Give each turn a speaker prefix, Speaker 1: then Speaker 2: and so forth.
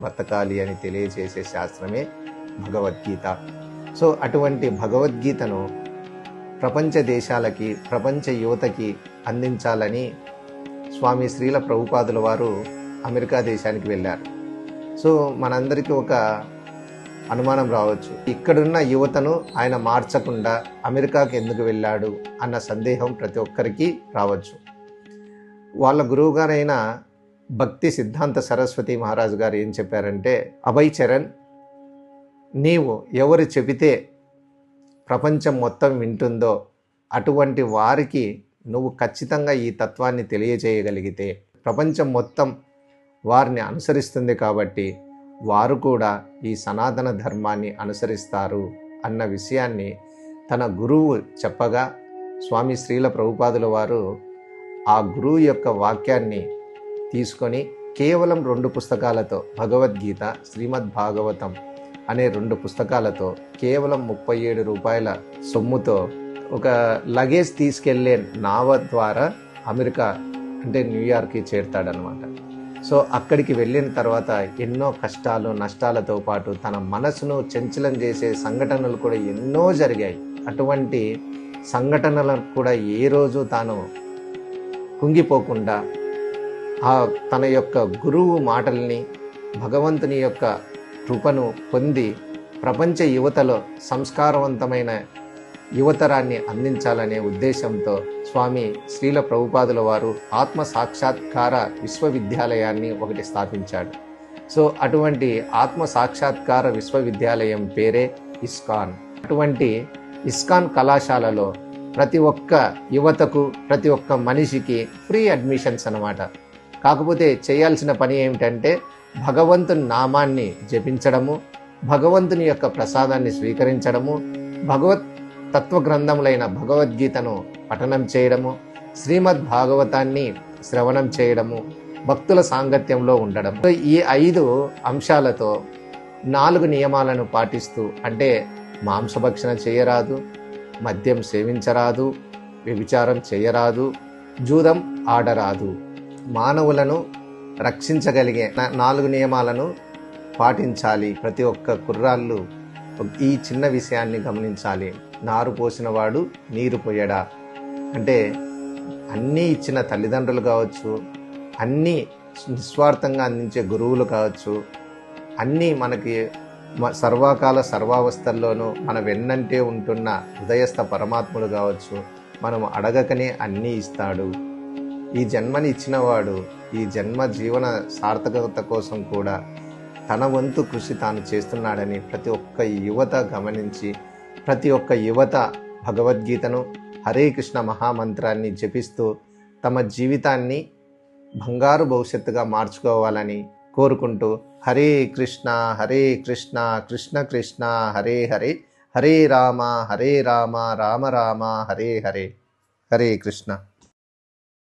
Speaker 1: బ్రతకాలి అని తెలియజేసే శాస్త్రమే భగవద్గీత. సో అటువంటి భగవద్గీతను ప్రపంచ దేశాలకి ప్రపంచ యువతకి అందించాలని స్వామి శ్రీల ప్రభుపాదుల వారు అమెరికా దేశానికి వెళ్ళారు. సో మనందరికీ ఒక అనుమానం రావచ్చు. ఇక్కడున్న యువతను ఆయన మార్చకుండా అమెరికాకి ఎందుకు వెళ్ళాడు అన్న సందేహం ప్రతి ఒక్కరికి రావచ్చు. వాళ్ళ గురువుగారైన భక్తి సిద్ధాంత సరస్వతి మహారాజు గారు ఏం చెప్పారంటే అభయ్ చరణ్ నీవు ఎవరు చెబితే ప్రపంచం మొత్తం వింటుందో అటువంటి వారికి నువ్వు ఖచ్చితంగా ఈ తత్వాన్ని తెలియజేయగలిగితే ప్రపంచం మొత్తం వారిని అనుసరిస్తుంది కాబట్టి వారు కూడా ఈ సనాతన ధర్మాన్ని అనుసరిస్తారు అన్న విషయాన్ని తన గురువు చెప్పగా స్వామి శ్రీల ప్రభుపాదుల వారు ఆ గురువు యొక్క వాక్యాన్ని తీసుకొని కేవలం రెండు పుస్తకాలతో భగవద్గీత శ్రీమద్ భాగవతం అనే రెండు పుస్తకాలతో కేవలం ముప్పై ఏడు రూపాయల సొమ్ముతో ఒక లగేజ్ తీసుకెళ్ళే నావ ద్వారా అమెరికా అంటే న్యూయార్క్కి చేరుతాడనమాట సో అక్కడికి వెళ్ళిన తర్వాత ఎన్నో కష్టాలు నష్టాలతో పాటు తన మనసును చంచలం చేసే సంఘటనలు కూడా ఎన్నో జరిగాయి. అటువంటి సంఘటనలకు కూడా ఏ రోజు తాను కుంగిపోకుండా ఆ తన యొక్క గురువు మాటల్ని భగవంతుని యొక్క కృపను పొంది ప్రపంచ యువతలో సంస్కారవంతమైన యువతరాన్ని అందించాలనే ఉద్దేశంతో స్వామి శ్రీల ప్రభుపాదుల వారు ఆత్మ సాక్షాత్కార విశ్వవిద్యాలయాన్ని ఒకటి స్థాపించాడు. సో అటువంటి ఆత్మ సాక్షాత్కార విశ్వవిద్యాలయం పేరే ఇస్కాన్. అటువంటి ఇస్కాన్ కళాశాలలో ప్రతి ఒక్క యువతకు ప్రతి ఒక్క మనిషికి ఫ్రీ అడ్మిషన్స్ అన్నమాట. కాకపోతే చేయాల్సిన పని ఏమిటంటే భగవంతుని నామాన్ని జపించడము భగవంతుని యొక్క ప్రసాదాన్ని స్వీకరించడము భగవత్ తత్వగ్రంథములైన భగవద్గీతను పఠనం చేయడము శ్రీమద్ భాగవతాన్ని శ్రవణం చేయడము భక్తుల సాంగత్యంలో ఉండడం ఈ ఐదు అంశాలతో నాలుగు నియమాలను పాటిస్తూ అంటే మాంసభక్షణ చేయరాదు మద్యం సేవించరాదు వ్యభిచారం చేయరాదు జూదం ఆడరాదు. మానవులను రక్షించగలిగే నాలుగు నియమాలను పాటించాలి. ప్రతి ఒక్క కుర్రాళ్ళు ఈ చిన్న విషయాన్ని గమనించాలి. నారు పోసినవాడు నీరు పోయడా? అంటే అన్నీ ఇచ్చిన తల్లిదండ్రులు కావచ్చు అన్నీ నిస్వార్థంగా అందించే గురువులు కావచ్చు అన్నీ మనకి సర్వాకాల సర్వకాల సర్వావస్థల్లోనూ మన వెన్నంటే ఉంటున్న హృదయస్థ పరమాత్ముడు కావచ్చు మనం అడగకనే అన్నీ ఇస్తాడు. ఈ జన్మని ఇచ్చినవాడు ఈ జన్మ జీవన సార్థకత కోసం కూడా తన వంతు కృషి తాను చేస్తున్నాడని ప్రతి ఒక్క యువత గమనించి ప్రతి ఒక్క యువత భగవద్గీతను హరే కృష్ణ మహామంత్రాన్ని జపిస్తూ తమ జీవితాన్ని బంగారు భవిష్యత్తుగా మార్చుకోవాలని కోరుకుంటూ హరే కృష్ణ హరే కృష్ణ కృష్ణ కృష్ణ హరే హరే హరే రామ హరే రామ రామ రామ హరే హరే హరే కృష్ణ.